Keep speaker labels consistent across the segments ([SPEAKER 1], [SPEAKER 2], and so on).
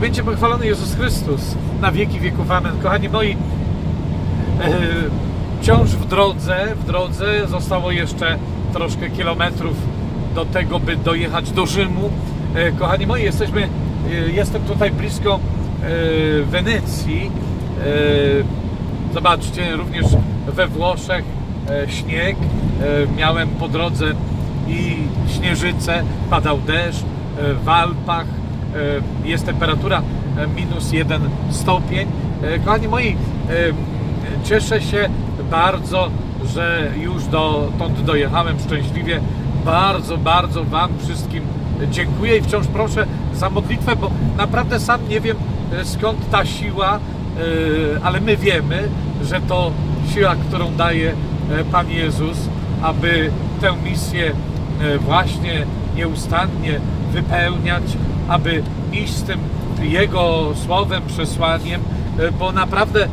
[SPEAKER 1] Będzie pochwalony Jezus Chrystus na wieki wieków. Amen. Kochani moi, e, wciąż w drodze, w drodze zostało jeszcze troszkę kilometrów do tego, by dojechać do Rzymu. E, kochani moi, jesteśmy, e, jestem tutaj blisko Wenecji. Zobaczcie, również we Włoszech śnieg. Miałem po drodze i śnieżycę, padał deszcz w Alpach. E, jest temperatura e, minus jeden stopień. E, Kochani moi, cieszę się bardzo, że już dotąd dojechałem szczęśliwie. Bardzo, bardzo Wam wszystkim dziękuję i wciąż proszę za modlitwę, bo naprawdę sam nie wiem skąd ta siła, ale my wiemy, że to siła, którą daje Pan Jezus, aby tę misję właśnie nieustannie wypełniać, aby iść z tym Jego słowem, przesłaniem, e, bo naprawdę, e,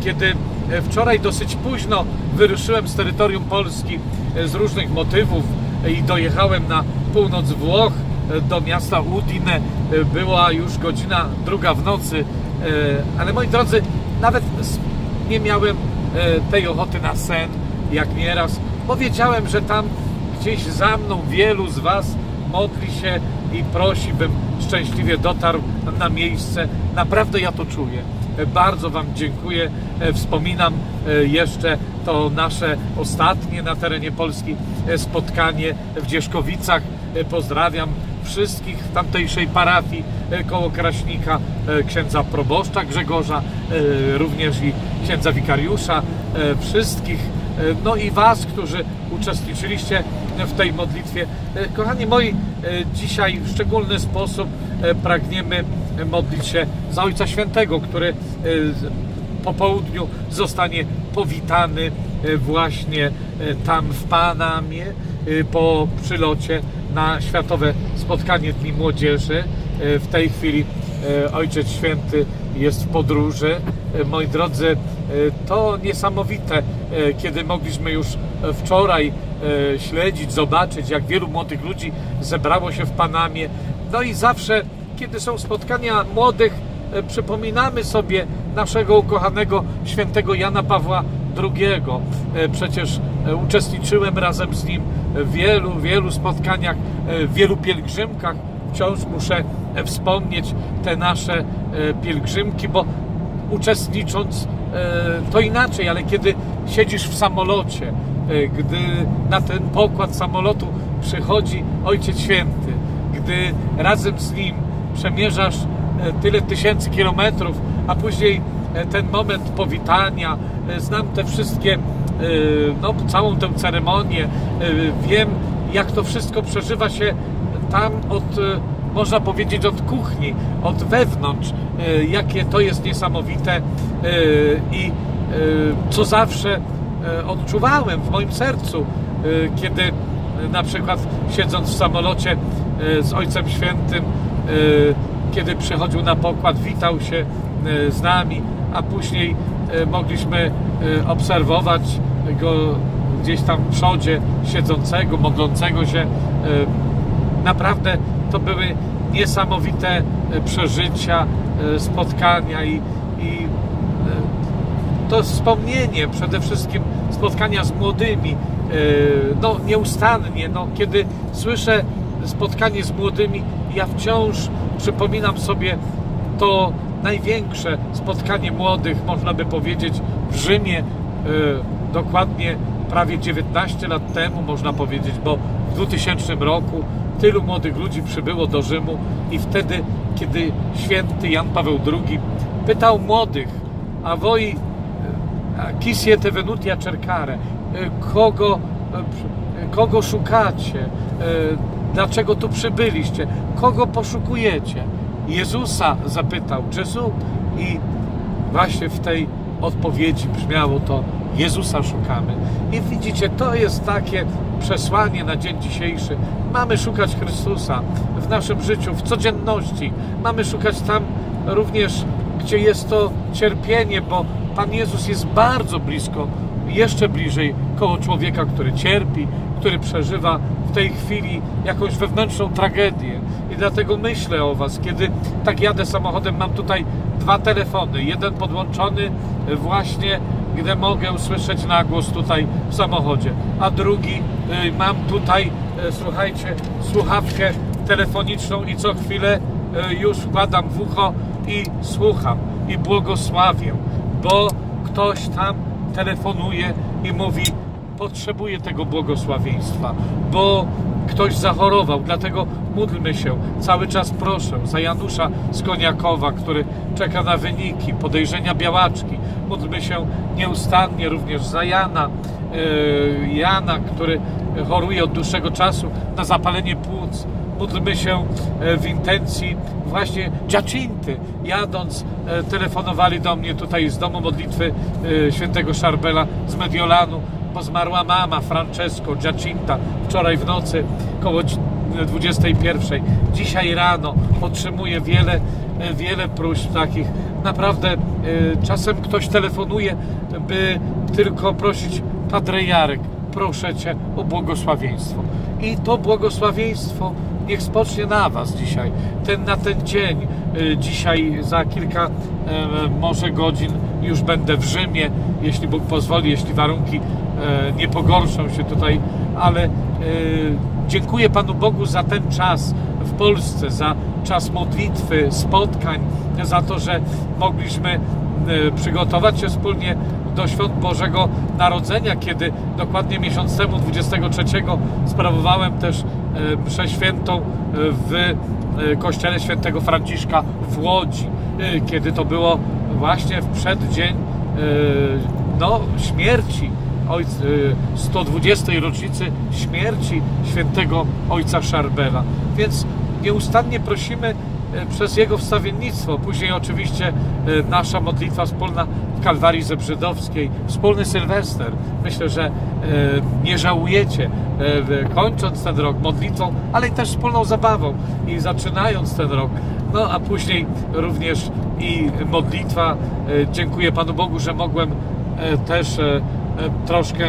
[SPEAKER 1] kiedy e, wczoraj dosyć późno wyruszyłem z terytorium Polski z różnych motywów i dojechałem na północ Włoch do miasta Udine, była już godzina druga w nocy, ale moi drodzy, nawet nie miałem tej ochoty na sen, jak nieraz, bo wiedziałem, że tam gdzieś za mną wielu z Was modli się i prosi, bym szczęśliwie dotarł na miejsce. Naprawdę ja to czuję. E, Bardzo Wam dziękuję. E, Wspominam e, jeszcze to nasze ostatnie na terenie Polski spotkanie w Dzieszkowicach. Pozdrawiam wszystkich w tamtejszej parafii koło Kraśnika, księdza proboszcza Grzegorza, również i księdza wikariusza, wszystkich, no i Was, którzy uczestniczyliście w tej modlitwie. E, Kochani moi, e, dzisiaj w szczególny sposób e, pragniemy modlić się za Ojca Świętego, który po południu zostanie powitany właśnie tam w Panamie po przylocie na Światowe Spotkanie Dni Młodzieży. W tej chwili Ojciec Święty jest w podróży. E, Moi drodzy, e, to niesamowite, e, kiedy mogliśmy już wczoraj śledzić, zobaczyć, jak wielu młodych ludzi zebrało się w Panamie. No i zawsze, kiedy są spotkania młodych, przypominamy sobie naszego ukochanego świętego Jana Pawła II. Przecież uczestniczyłem razem z nim w wielu, wielu spotkaniach, w wielu pielgrzymkach. Wciąż muszę wspomnieć te nasze pielgrzymki, bo uczestnicząc e, to inaczej, ale kiedy siedzisz w samolocie, e, gdy na ten pokład samolotu przychodzi Ojciec Święty, gdy razem z nim przemierzasz e, tyle tysięcy kilometrów, a później e, ten moment powitania, e, znam te wszystkie, e, no, całą tę ceremonię, e, wiem jak to wszystko przeżywa się tam od, e, można powiedzieć, od kuchni, od wewnątrz, e, jakie to jest niesamowite e, i e, co zawsze odczuwałem w moim sercu, kiedy na przykład siedząc w samolocie z Ojcem Świętym, kiedy przychodził na pokład, witał się z nami, a później mogliśmy obserwować go gdzieś tam w przodzie siedzącego, modlącego się. Naprawdę to były niesamowite e, przeżycia, e, spotkania i, i e, to wspomnienie przede wszystkim spotkania z młodymi, no nieustannie, no, kiedy słyszę spotkanie z młodymi, ja wciąż przypominam sobie to największe spotkanie młodych, można by powiedzieć, w Rzymie, dokładnie prawie 19 lat temu, można powiedzieć, bo w 2000 roku tylu młodych ludzi przybyło do Rzymu i wtedy, kiedy święty Jan Paweł II pytał młodych, a voi a chi siete venuti a cercare? E, Kogo, e, kogo szukacie? E, Dlaczego tu przybyliście? Kogo poszukujecie? Jezusa zapytał Jezu i właśnie w tej odpowiedzi brzmiało to Jezusa szukamy. I widzicie, to jest takie przesłanie na dzień dzisiejszy. Mamy szukać Chrystusa w naszym życiu, w codzienności. Mamy szukać tam również, gdzie jest to cierpienie, bo Pan Jezus jest bardzo blisko jeszcze bliżej koło człowieka, który cierpi, który przeżywa w tej chwili jakąś wewnętrzną tragedię. I dlatego myślę o Was, kiedy tak jadę samochodem, mam tutaj dwa telefony. Jeden podłączony właśnie, gdy mogę słyszeć nagłos tutaj w samochodzie, a drugi y, mam tutaj, y, słuchajcie, słuchawkę telefoniczną i co chwilę y, już wkładam w ucho i słucham i błogosławię, bo ktoś tam telefonuje i mówi: Potrzebuję tego błogosławieństwa, bo ktoś zachorował, dlatego módlmy się. Cały czas proszę za Janusza z Koniakowa, który czeka na wyniki, podejrzenia białaczki. Módlmy się nieustannie również za Jana, yy, Jana, który choruje od dłuższego czasu na zapalenie płuc módlmy się e, w intencji właśnie Giacinty. Jadąc, e, telefonowali do mnie tutaj z domu modlitwy e, świętego Szarbela z Mediolanu, bo zmarła mama Francesco Giacinta wczoraj w nocy koło 21. Dzisiaj rano otrzymuję wiele, wiele próśb takich. Naprawdę czasem ktoś telefonuje, by tylko prosić Padre Jarek, proszę Cię o błogosławieństwo. I to błogosławieństwo niech spocznie na Was dzisiaj, ten, na ten dzień. Y, dzisiaj za kilka e, może godzin już będę w Rzymie, jeśli Bóg pozwoli, jeśli warunki e, nie pogorszą się tutaj, ale e, dziękuję Panu Bogu za ten czas w Polsce, za czas modlitwy, spotkań, za to, że mogliśmy przygotować się wspólnie do świąt Bożego Narodzenia, kiedy dokładnie miesiąc temu, 23, sprawowałem też e, mszę świętą e, w e, kościele świętego Franciszka w Łodzi, kiedy to było właśnie w przeddzień no, śmierci 120. rocznicy śmierci świętego ojca Szarbela. Więc nieustannie prosimy przez jego wstawiennictwo. Później oczywiście nasza modlitwa wspólna Kalwarii Zebrzydowskiej, wspólny Sylwester. Myślę, że nie żałujecie, kończąc ten rok modlitwą, ale też wspólną zabawą i zaczynając ten rok. No a później również i modlitwa. Dziękuję Panu Bogu, że mogłem też troszkę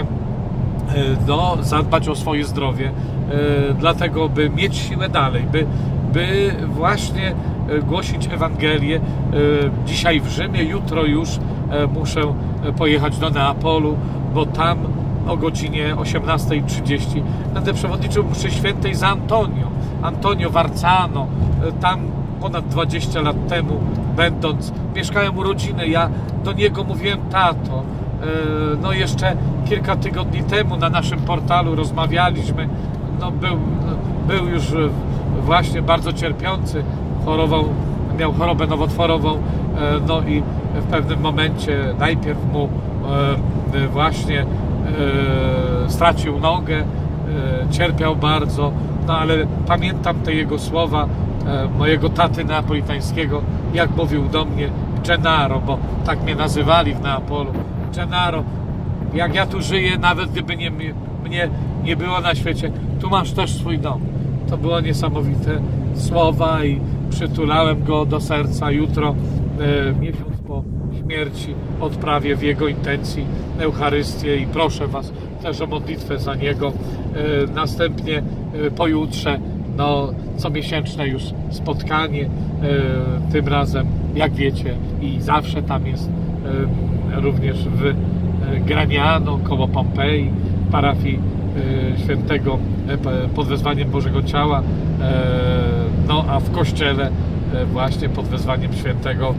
[SPEAKER 1] no, zadbać o swoje zdrowie, dlatego by mieć siłę dalej, by, by właśnie głosić Ewangelię. Dzisiaj w Rzymie, jutro już E, muszę e, pojechać do Neapolu, bo tam o godzinie 18.30 będę przewodniczył mszy świętej za Antonio. Antonio Warcano, e, tam ponad 20 lat temu będąc, mieszkałem u rodziny, ja do niego mówiłem tato. No jeszcze kilka tygodni temu na naszym portalu rozmawialiśmy, no był, był już właśnie bardzo cierpiący, chorował, miał chorobę nowotworową, no i w pewnym momencie najpierw mu e, właśnie stracił nogę, cierpiał bardzo, no ale pamiętam te jego słowa mojego taty neapolitańskiego, jak mówił do mnie Gennaro, bo tak mnie nazywali w Neapolu. Gennaro, jak ja tu żyję, nawet gdyby nie, mnie nie było na świecie, tu masz też swój dom. To było niesamowite słowa i przytulałem go do serca jutro, e, miesiąc śmierci odprawię w Jego intencji Eucharystię i proszę Was też o modlitwę za Niego. E, następnie e, pojutrze no, comiesięczne już spotkanie, e, tym razem, jak wiecie, i zawsze tam jest również w Graniano, koło Pompeji, parafii świętego pod wezwaniem Bożego Ciała, no a w kościele właśnie pod wezwaniem świętego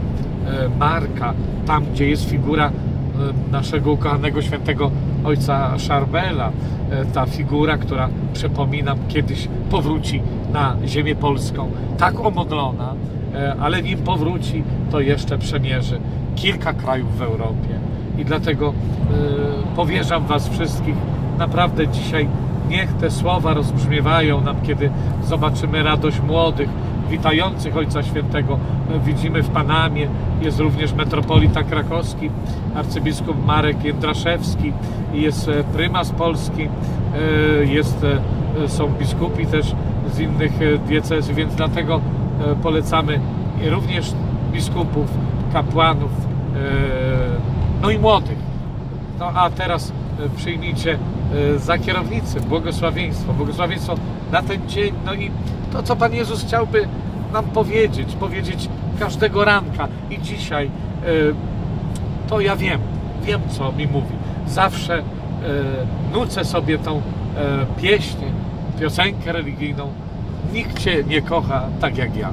[SPEAKER 1] Marka. Tam, gdzie jest figura e, naszego ukochanego świętego ojca Szarbela, e, ta figura, która przypominam kiedyś powróci na ziemię polską, tak omodlona, e, ale nim powróci, to jeszcze przemierzy kilka krajów w Europie. I dlatego powierzam Was wszystkich naprawdę dzisiaj niech te słowa rozbrzmiewają nam, kiedy zobaczymy radość młodych, witających Ojca Świętego. Widzimy w Panamie, jest również metropolita krakowski, arcybiskup Marek Jędraszewski, jest e, prymas Polski, e, jest, e, są biskupi też z innych diecezji, więc dlatego polecamy również biskupów, kapłanów, no i młodych. No a teraz e, przyjmijcie e, za kierownicę błogosławieństwo, błogosławieństwo na ten dzień. No i to, co Pan Jezus chciałby nam powiedzieć, powiedzieć każdego ranka i dzisiaj, e, to ja wiem, wiem, co mi mówi. Zawsze e, nucę sobie tą e, pieśń, piosenkę religijną. Nikt Cię nie kocha tak jak ja.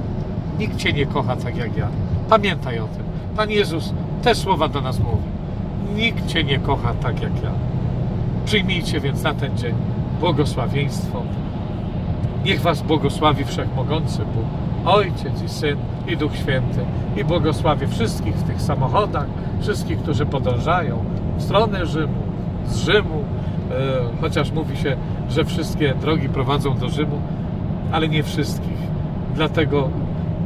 [SPEAKER 1] Nikt Cię nie kocha tak jak ja. Pamiętaj o tym. Pan Jezus te słowa do nas mówi. Nikt Cię nie kocha tak jak ja. Przyjmijcie więc na ten dzień błogosławieństwo. Niech Was błogosławi Wszechmogący Bóg, Ojciec i Syn i Duch Święty i błogosławi wszystkich w tych samochodach, wszystkich, którzy podążają w stronę Rzymu, z Rzymu, e, chociaż mówi się, że wszystkie drogi prowadzą do Rzymu, ale nie wszystkich. Dlatego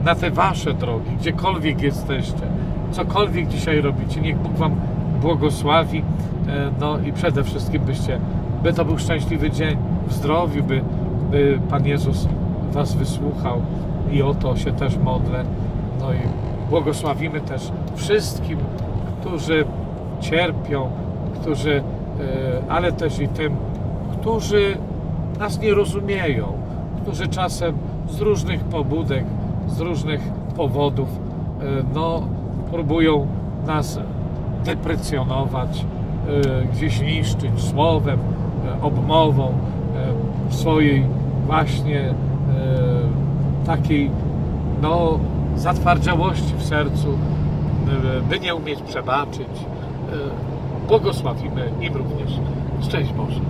[SPEAKER 1] na te Wasze drogi, gdziekolwiek jesteście, cokolwiek dzisiaj robicie, niech Bóg Wam błogosławi, e, no i przede wszystkim byście, by to był szczęśliwy dzień w zdrowiu, by, by Pan Jezus Was wysłuchał i o to się też modlę. No i błogosławimy też wszystkim, którzy cierpią, którzy, e, ale też i tym, którzy nas nie rozumieją, którzy czasem z różnych pobudek, z różnych powodów, e, no, próbują nas deprecjonować, e, gdzieś niszczyć słowem, e, obmową, e, swojej właśnie takiej, no, zatwardziałości w sercu, by nie umieć przebaczyć. Błogosławimy im również. Szczęść Boże.